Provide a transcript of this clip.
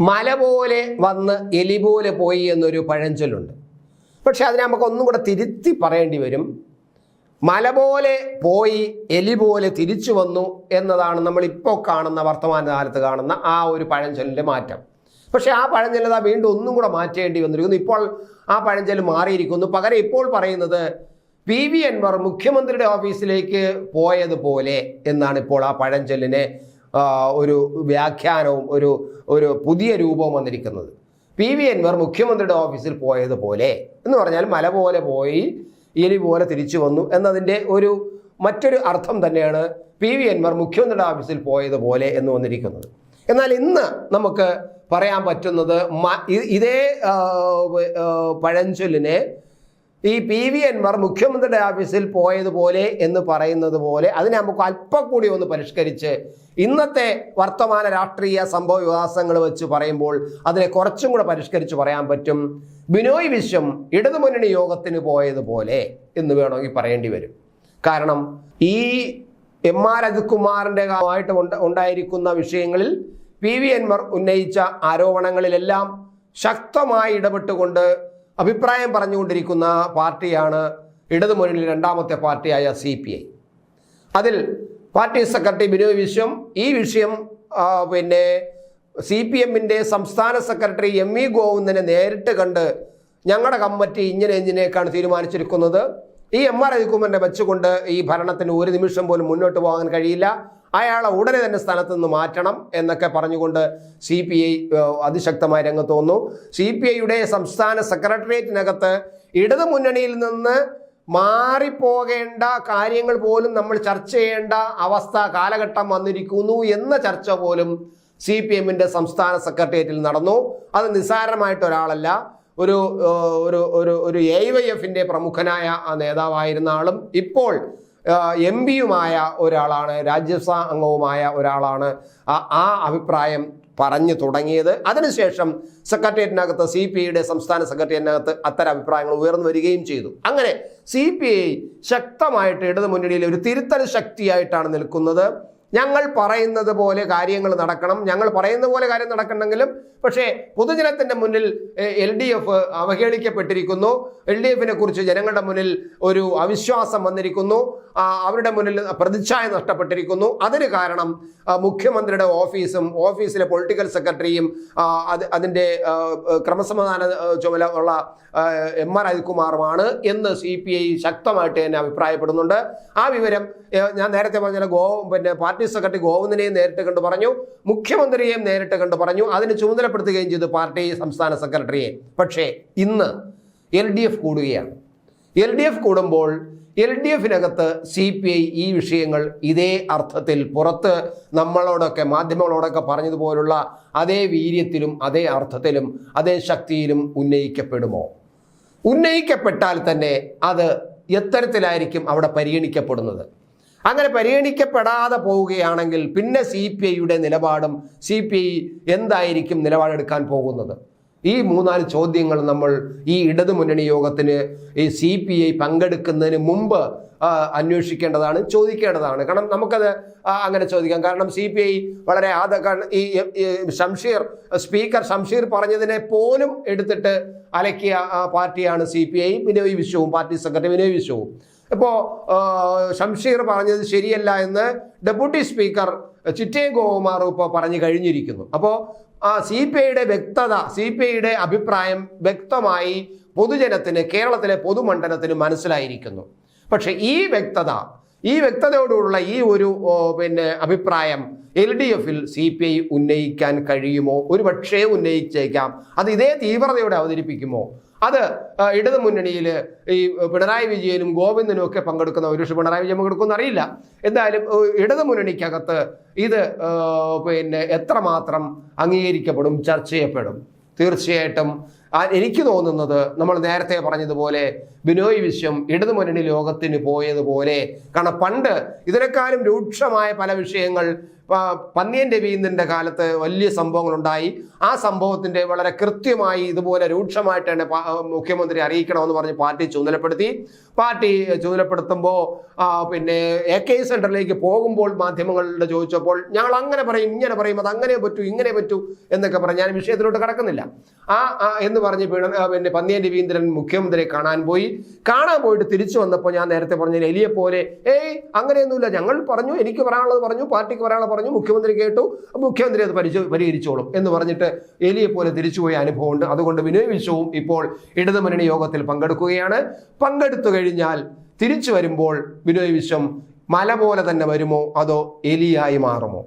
മല പോലെ വന്ന് എലി പോലെ പോയി എന്നൊരു പഴഞ്ചൊല്ലുണ്ട്. പക്ഷെ അതിനെ നമുക്ക് ഒന്നും കൂടെ തിരുത്തി പറയേണ്ടി വരും. മല പോലെ പോയി എലി പോലെ തിരിച്ചു വന്നു എന്നതാണ് നമ്മളിപ്പോൾ കാണുന്ന വർത്തമാനകാലത്ത് കാണുന്ന ആ ഒരു പഴഞ്ചൊല്ലിന്റെ മാറ്റം. പക്ഷെ ആ പഴഞ്ചൊല്ലത വീണ്ടും ഒന്നും കൂടെ മാറ്റേണ്ടി വന്നിരിക്കുന്നു. ഇപ്പോൾ ആ പഴഞ്ചൊല്ല് മാറിയിരിക്കുന്നു. പകരം ഇപ്പോൾ പറയുന്നത് പി വി അൻവർ മുഖ്യമന്ത്രിയുടെ ഓഫീസിലേക്ക് പോയതുപോലെ എന്നാണ് ഇപ്പോൾ ആ പഴഞ്ചൊല്ലിനെ ഒരു വ്യാഖ്യാനവും ഒരു ഒരു പുതിയ രൂപവും വന്നിരിക്കുന്നത്. പി വി അൻവർ മുഖ്യമന്ത്രിയുടെ ഓഫീസിൽ പോയതുപോലെ എന്ന് പറഞ്ഞാൽ മല പോലെ പോയി എലി പോലെ തിരിച്ചു വന്നു എന്നതിന്റെ ഒരു മറ്റൊരു അർത്ഥം തന്നെയാണ് പി വി അൻവർ മുഖ്യമന്ത്രിയുടെ ഓഫീസിൽ പോയതുപോലെ എന്ന് വന്നിരിക്കുന്നത്. എന്നാൽ ഇന്ന് നമുക്ക് പറയാൻ പറ്റുന്നത് ഇതേ പഴഞ്ചൊല്ലിനെ ഈ പി വി അൻവർ മുഖ്യമന്ത്രിയുടെ ഓഫീസിൽ പോയതുപോലെ എന്ന് പറയുന്നത് പോലെ അതിനെ നമുക്ക് അല്പം കൂടി ഒന്ന് പരിഷ്കരിച്ച് ഇന്നത്തെ വർത്തമാന രാഷ്ട്രീയ സംഭവ വികാസങ്ങൾ വെച്ച് പറയുമ്പോൾ അതിനെ കുറച്ചും കൂടെ പരിഷ്കരിച്ച് പറയാൻ പറ്റും. ബിനോയ് വിശ്വം ഇടതുമുന്നണി യോഗത്തിന് പോയതുപോലെ എന്ന് വേണമെങ്കിൽ പറയേണ്ടി വരും. കാരണം ഈ എം ആർ അജിത്കുമാറിന്റെ ആയിട്ട് ഉണ്ട- ഉണ്ടായിരിക്കുന്ന വിഷയങ്ങളിൽ പി വി അൻവർ ഉന്നയിച്ച ആരോപണങ്ങളിലെല്ലാം ശക്തമായി ഇടപെട്ടുകൊണ്ട് അഭിപ്രായം പറഞ്ഞുകൊണ്ടിരിക്കുന്ന പാർട്ടിയാണ് ഇടതുമുന്നണി രണ്ടാമത്തെ പാർട്ടിയായ സി പി ഐ അതിൽ പാർട്ടി സെക്രട്ടറി ബിനോയ് വിശ്വം ഈ വിഷയം പിന്നെ സി പി എമ്മിന്റെ സംസ്ഥാന സെക്രട്ടറി എം ഇ ഗോവിന്ദനെ നേരിട്ട് കണ്ട് ഞങ്ങളുടെ കമ്മിറ്റി ഇങ്ങനെ ഇങ്ങനെയൊക്കെയാണ് തീരുമാനിച്ചിരിക്കുന്നത്. ഈ എം ആർ രവികുമാറിനെ വെച്ചുകൊണ്ട് ഈ ഭരണത്തിന് ഒരു നിമിഷം പോലും മുന്നോട്ട് പോകാൻ കഴിയില്ല. അയാളെ ഉടനെ തന്നെ സ്ഥലത്ത് നിന്ന് മാറ്റണം എന്നൊക്കെ പറഞ്ഞുകൊണ്ട് സി പി ഐ അതിശക്തമായി രംഗത്ത് വന്നു. സി പി ഐയുടെ സംസ്ഥാന സെക്രട്ടേറിയറ്റിനകത്ത് ഇടതു മുന്നണിയിൽ നിന്ന് മാറിപ്പോകേണ്ട കാര്യങ്ങൾ പോലും നമ്മൾ ചർച്ച ചെയ്യേണ്ട അവസ്ഥ കാലഘട്ടം വന്നിരിക്കുന്നു എന്ന ചർച്ച പോലും സി പി എമ്മിന്റെ സംസ്ഥാന സെക്രട്ടേറിയറ്റിൽ നടന്നു. അത് നിസ്സാരമായിട്ട് ഒരാളല്ല. ഒരു ഒരു ഒരു ഒരു എ വൈ എഫിന്റെ പ്രമുഖനായ ആ നേതാവായിരുന്ന ആളും ഇപ്പോൾ എം പിയുമായ ഒരാളാണ് രാജ്യസഭാ അംഗവുമായ ഒരാളാണ് ആ- അഭിപ്രായം പറഞ്ഞു തുടങ്ങിയത്. അതിനുശേഷം സെക്രട്ടേറിയറ്റിനകത്ത് സി പി ഐയുടെ സംസ്ഥാന സെക്രട്ടേറിയറ്റിനകത്ത് അത്തരം അഭിപ്രായങ്ങൾ ഉയർന്നു വരികയും ചെയ്തു. അങ്ങനെ സി പി ഐ ശക്തമായിട്ട് ഇടതു മുന്നണിയിലെ ഒരു തിരുത്തൽ ശക്തിയായിട്ടാണ് നിൽക്കുന്നത്. ഞങ്ങൾ പറയുന്നത് പോലെ കാര്യങ്ങൾ നടക്കണം. ഞങ്ങൾ പറയുന്ന പോലെ കാര്യം നടക്കണമെങ്കിലും പക്ഷേ പൊതുജനത്തിന്റെ മുന്നിൽ എൽ ഡി എഫ് അവഹേളിക്കപ്പെട്ടിരിക്കുന്നു. എൽ ഡി എഫിനെ കുറിച്ച് ജനങ്ങളുടെ മുന്നിൽ ഒരു അവിശ്വാസം വന്നിരിക്കുന്നു. അവരുടെ മുന്നിൽ പ്രതിച്ഛായ നഷ്ടപ്പെട്ടിരിക്കുന്നു. അതിന് കാരണം മുഖ്യമന്ത്രിയുടെ ഓഫീസും ഓഫീസിലെ പൊളിറ്റിക്കൽ സെക്രട്ടറിയും അത് അതിന്റെ ക്രമസമാധാന ചുമല ഉള്ള എം ആർ അജിത്കുമാറുമാണ് എന്ന് സി പി ഐ ശക്തമായിട്ട് തന്നെ അഭിപ്രായപ്പെടുന്നുണ്ട്. ആ വിവരം ഞാൻ നേരത്തെ പറഞ്ഞ ഗോ പിന്നെ പാർട്ടി സെക്രട്ടറി ഗോവിന്ദനെയും നേരിട്ട് കണ്ടു പറഞ്ഞു മുഖ്യമന്ത്രിയെയും നേരിട്ട് കണ്ടു പറഞ്ഞു അതിന് ചുമതലപ്പെടുത്തുകയും ചെയ്തു പാർട്ടി സംസ്ഥാന സെക്രട്ടറിയെ. പക്ഷേ ഇന്ന് എൽ ഡി എഫ് കൂടുകയാണ്. എൽ ഡി എഫ് കൂടുമ്പോൾ എൽ ഡി എഫിനകത്ത് സി പി ഐ ഈ വിഷയങ്ങൾ ഇതേ അർത്ഥത്തിൽ പുറത്ത് നമ്മളോടൊക്കെ മാധ്യമങ്ങളോടൊക്കെ പറഞ്ഞതുപോലുള്ള അതേ വീര്യത്തിലും അതേ അർത്ഥത്തിലും അതേ ശക്തിയിലും ഉന്നയിക്കപ്പെടുമോ? ഉന്നയിക്കപ്പെട്ടാൽ തന്നെ അത് എത്തരത്തിലായിരിക്കും അവിടെ പരിഗണിക്കപ്പെടുന്നത്. അങ്ങനെ പരിഗണിക്കപ്പെടാതെ പോവുകയാണെങ്കിൽ പിന്നെ സി പി ഐയുടെ നിലപാടും സി പി ഐ എന്തായിരിക്കും നിലപാടെടുക്കാൻ പോകുന്നത്? ഈ മൂന്നാൽ ചോദ്യങ്ങൾ നമ്മൾ ഈ ഇടതുമുന്നണി യോഗത്തിന് ഈ സി പി ഐ പങ്കെടുക്കുന്നതിന് മുമ്പ് അന്വേഷിക്കേണ്ടതാണ് ചോദിക്കേണ്ടതാണ്. കാരണം നമുക്കത് അങ്ങനെ ചോദിക്കാം. കാരണം സി പി ഐ വളരെ ആദ ഈ ഷംഷീർ സ്പീക്കർ ഷംഷീർ പറഞ്ഞതിനെ പോലും എടുത്തിട്ട് അലക്കിയ പാർട്ടിയാണ് സി പി ഐ. വിനോയ് വിശ്വവും പാർട്ടി സെക്രട്ടറി വിനോയ് വിശ്വവും. ഇപ്പോൾ ഷംഷീർ പറഞ്ഞത് ശരിയല്ല എന്ന് ഡെപ്യൂട്ടി സ്പീക്കർ ചിറ്റേ ഗോകുമാർ ഇപ്പോൾ പറഞ്ഞു കഴിഞ്ഞിരിക്കുന്നു. അപ്പോൾ സി പി ഐയുടെ വ്യക്തത സി പി ഐയുടെ അഭിപ്രായം വ്യക്തമായി പൊതുജനത്തിന് കേരളത്തിലെ പൊതുമണ്ഡലത്തിന് മനസ്സിലായിരിക്കുന്നു. പക്ഷേ ഈ വ്യക്തത ഈ വ്യക്തതയോടുള്ള ഈ ഒരു പിന്നെ അഭിപ്രായം എൽ ഡി എഫിൽ സി പി ഐ ഉന്നയിക്കാൻ കഴിയുമോ? ഒരു പക്ഷേ ഉന്നയിച്ചേക്കാം. അത് ഇതേ തീവ്രതയോടെ അവതരിപ്പിക്കുമോ? അത് ഇടതു മുന്നണിയിൽ ഈ പിണറായി വിജയനും ഗോവിന്ദനും ഒക്കെ പങ്കെടുക്കുന്ന ഒരു പക്ഷേ പിണറായി വിജയൻ പങ്കെടുക്കുമെന്ന് അറിയില്ല. എന്തായാലും ഇടതു മുന്നണിക്കകത്ത് ഇത് പിന്നെ എത്രമാത്രം അംഗീകരിക്കപ്പെടും ചർച്ച ചെയ്യപ്പെടും? തീർച്ചയായിട്ടും എനിക്ക് തോന്നുന്നത് നമ്മൾ നേരത്തെ പറഞ്ഞതുപോലെ ബിനോയ് വിശ്വം ഇടതുമുന്നണി ലോകത്തിന് പോയതുപോലെ. കാരണം പണ്ട് ഇതിനേക്കാളും രൂക്ഷമായ പല വിഷയങ്ങൾ പന്നിയൻ രവീന്ദ്രന്റെ കാലത്ത് വലിയ സംഭവങ്ങളുണ്ടായി. ആ സംഭവത്തിന്റെ വളരെ കൃത്യമായി ഇതുപോലെ രൂക്ഷമായിട്ടാണ് മുഖ്യമന്ത്രി അറിയിക്കണമെന്ന് പറഞ്ഞ് പാർട്ടി ചുമതലപ്പെടുത്തി. പാർട്ടി ചുമതലപ്പെടുത്തുമ്പോൾ പിന്നെ എ കെ സെന്ററിലേക്ക് പോകുമ്പോൾ മാധ്യമങ്ങളുടെ ചോദിച്ചപ്പോൾ ഞങ്ങൾ അങ്ങനെ പറയും ഇങ്ങനെ പറയും അത് അങ്ങനെ പറ്റൂ ഇങ്ങനെ പറ്റൂ എന്നൊക്കെ പറഞ്ഞ് ഞാൻ വിഷയത്തിലോട്ട് കടക്കുന്നില്ല. ആ എന്ന് പറഞ്ഞ് പിന്നെ പന്നിയൻ രവീന്ദ്രൻ മുഖ്യമന്ത്രിയെ കാണാൻ പോയി. കാണാൻ പോയിട്ട് തിരിച്ചു വന്നപ്പോൾ ഞാൻ നേരത്തെ പറഞ്ഞ എലിയെ പോലെ ഏയ് അങ്ങനെയൊന്നുമില്ല. ഞങ്ങൾ പറഞ്ഞു എനിക്ക് പറയാനുള്ളത് പറഞ്ഞു പാർട്ടിക്ക് പറയാനുള്ളത് പറഞ്ഞു മുഖ്യമന്ത്രി കേട്ടു മുഖ്യമന്ത്രി അത് പരിച പരിഹരിച്ചോളും. എന്ന് പറഞ്ഞിട്ട് എലിയെ പോലെ തിരിച്ചുപോയ അനുഭവമുണ്ട് അതുകൊണ്ട് വിനോയ് വിശ്വവും ഇപ്പോൾ ഇടതുമുന്നണി യോഗത്തിൽ പങ്കെടുക്കുകയാണ്. പങ്കെടുത്തു കഴിഞ്ഞാൽ തിരിച്ചു വരുമ്പോൾ വിനോയ് വിശ്വം മല പോലെ തന്നെ വരുമോ? അതോ എലിയായി മാറുമോ?